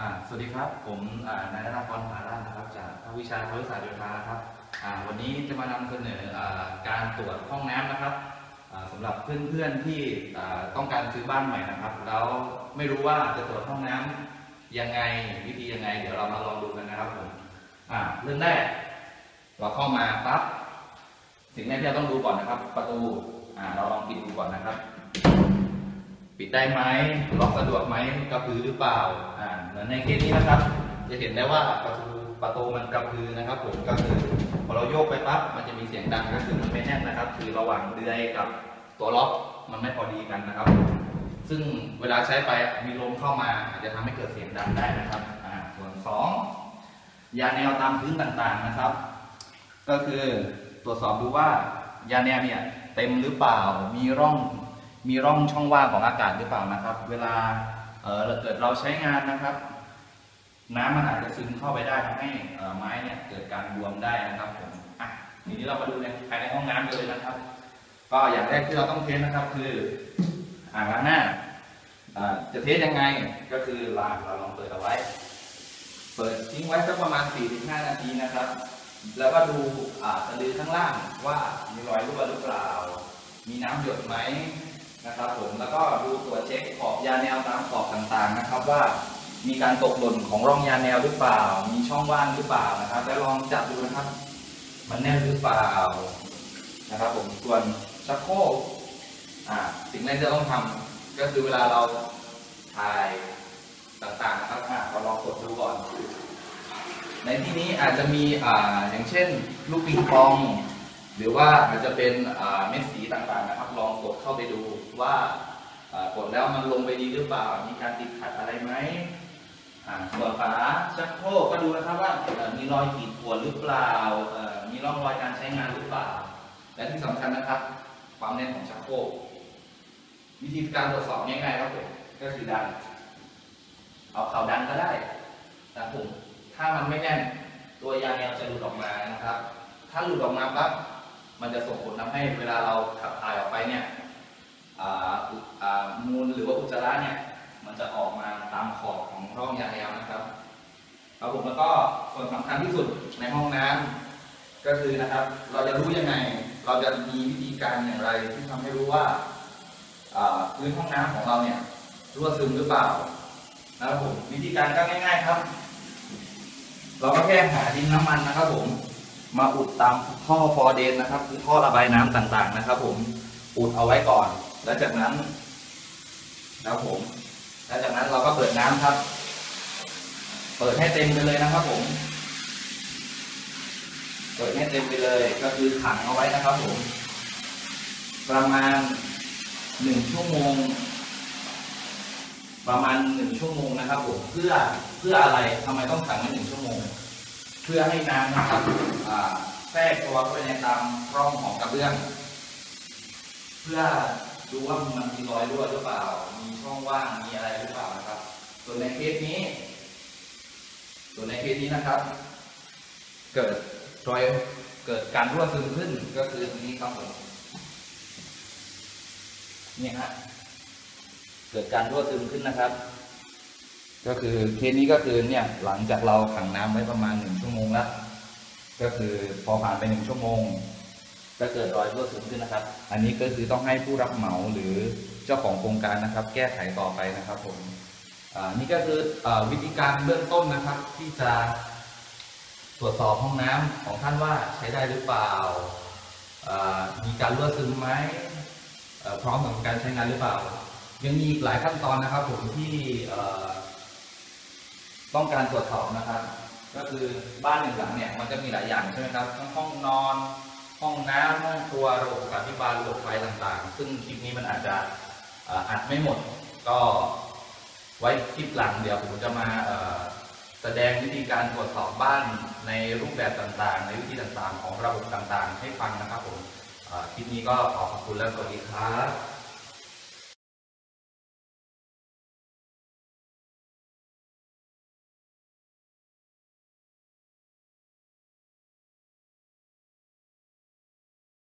่าสวัสดีครับ ผมนายนราพรผาล่านะครับจากภาควิชาภาษาโยธาครับวันนี้จะมานำเสนอการตรวจห้องน้ำนะครับอ่าสำหรับเพื่อนๆที่อ่ต้องการซื้อบ้านใหม่นะครับ แล้วไม่รู้ว่าจะตรวจห้องน้ำยังไงวิธียังไง เดี๋ยวเรามาลองดูกันนะครับผมเรื่องแรกเราเข้ามาปั๊บสิ่งแรกที่เราต้องดูก่อนนะครับ ประตูเราลองปิดดูก่อนนะครับ ปิดได้ไหมล็อกสะดวกไหมกระพือหรือเปล่าอ่าเหมือนในเคสนี้นะครับ จะเห็นได้ว่าประตูประตูมันกระพือนะครับ ผมก็คือพอเราโยกไปปั๊บมันจะมีเสียงดังก็คือมันไม่แน่นนะครับ คือระหว่างเดือยกับตัวล็อกมันไม่พอดีกันนะครับ ซึ่งเวลาใช้ไปมีลมเข้ามาอาจจะทำให้เกิดเสียงดังได้นะครับอ่าส่วนสองยาแนวตามพื้นต่างๆนะครับ ก็คือตรวจสอบดูว่ายาแนวเนี่ยเต็มหรือเปล่ามีร่อง มีร่องช่องว่างของอากาศหรือเปล่านะครับ เวลาเออเกิดเราใช้งานนะครับ น้ำมันอาจจะซึมเข้าไปได้ทำให้ไม้เนี่ยเกิดการบวมได้นะครับผมอะทีนี้เรามาดูในภายในห้องน้ำกันเลยนะครับ ก็อย่างแรกที่เราต้องเทสนะครับ คืออ่างล้างหน้าจะเทสยังไงก็คือลากเราลองเปิดเอาไว้ เปิดทิ้งไว้สักประมาณ 4-5 นาทีนะครับ แล้วก็ดูอ่าสะดือข้างล่างว่ามีรอยรั่วหรือเปล่า มีน้ำหยดไหม นะครับผมแล้วก็ดูตรวจเช็คขอบยาแนวตามขอบต่างๆนะครับ ว่ามีการตกหล่นของร่องยาแนวหรือเปล่า มีช่องว่างหรือเปล่านะครับ แล้วลองจับดูนะครับ มันแน่นหรือเปล่านะครับ ผมส่วนชักโครกอ่าสิ่งแรกที่ต้องทำก็คือเวลาเราถ่ายต่างๆนะครับอ่าเราลองกดดูก่อน ในที่นี้อาจจะมีอ่าอย่างเช่น ลูกปิงปอง หรือว่าอาจจะเป็นเม็ดสีต่างๆนะครับ ลองกดเข้าไปดูว่ากดแล้วมันลงไปดีหรือเปล่า มีการติดขัดอะไรไหมส่วนฝาชักโครกก็ดูนะครับว่ามีรอยขีดข่วนหรือเปล่า มีร่องรอยการใช้งานหรือเปล่า และที่สำคัญนะครับ ความแน่นของชักโครกวิธีการตรวจสอบง่ายๆครับผมก็คือดัน เอาเข่าดันก็ได้นะครับผมถ้ามันไม่แน่น ตัวยางแนวจะหลุดออกมานะครับ ถ้าหลุดออกมาปั๊บ มันจะส่งผลทำให้เวลาเราขับถ่ายออกไปเนี่ยอ่าอุอ่ามูลหรือว่าอุจจาระเนี่ยมันจะออกมาตามขอบของร่องยาแนวนะครับครับผมแล้วก็ส่วนสำคัญที่สุดในห้องน้ำก็คือนะครับ เราจะรู้ยังไง เราจะมีวิธีการอย่างไรที่ทำให้รู้ว่าพื้นห้องน้ำของเราเนี่ยรั่วซึมหรือเปล่านะครับผมวิธีการก็ง่าย ๆครับ เราก็แค่หาดินน้ำมันนะครับผม มาอุดตามท่อฟอร์เดนนะครับ คือท่อระบายน้ำต่างๆนะครับ ผมอุดเอาไว้ก่อน แล้วจากนั้นนะครับผม แล้วจากนั้นเราก็เปิดน้ำครับ เปิดให้เต็มไปเลยนะครับ ผม เปิดให้เต็มไปเลย ก็คือขังเอาไว้นะครับ ผม ประมาณหนึ่งชั่วโมง ประมาณหนึ่งชั่วโมงนะครับ ผม เพื่อเพื่ออะไรทำไมต้องขังไว้หนึ่งชั่วโมง เพื่อให้น้ำนะครับแทรกตัวเข้าไปในตามร่องของกระเบื้อง เพื่อดูว่ามันมีรอยรั่วหรือเปล่า มีช่องว่างมีอะไรหรือเปล่านะครับ ส่วนในเคสนี้ ส่วนในเคสนี้นะครับ เกิดรอยเกิดการรั่วซึมขึ้นก็คือตรงนี้ครับผมเนี่ยฮะเกิดการรั่วซึมขึ้นนะครับ ก็คือเคสนี้ก็คือเนี่ยหลังจากเราขังน้ำไว้ประมาณหนึ่งชั่วโมงแล้วก็คือพอผ่านไปหนึ่งชั่วโมงก็เกิดรอยรั่วซึมขึ้นนะครับ อันนี้ก็คือต้องให้ผู้รับเหมาหรือเจ้าของโครงการนะครับ แก้ไขต่อไปนะครับผมอ่านี่ก็คืออวิธีการเบื้องต้นนะครับ ที่จะตรวจสอบห้องน้ำของท่านว่าใช้ได้หรือเปล่า มีการรั่วซึมไหมพร้อมกับการใช้งานหรือเปล่า ยังมีหลายขั้นตอนนะครับผมที่ ต้องการตรวจสอบนะครับ ก็คือบ้านหนึ่งหลังเนี่ยมันจะมีหลายอย่างใช่ไหมครับทั้งห้องนอน ห้องน้ำห้องครัวระบบการพิบาลระบบไฟต่างๆ ซึ่งคลิปนี้มันอาจจะอัดไม่หมด ก็ไว้คลิปหลังเดี๋ยวผมจะมาแสดงวิธีการตรวจสอบบ้านในรูปแบบต่างๆ ในวิธีต่างๆ ของระบบต่างๆ ให้ฟังนะครับผมคลิปนี้ก็ขอขอบคุณและสวัสดีครับ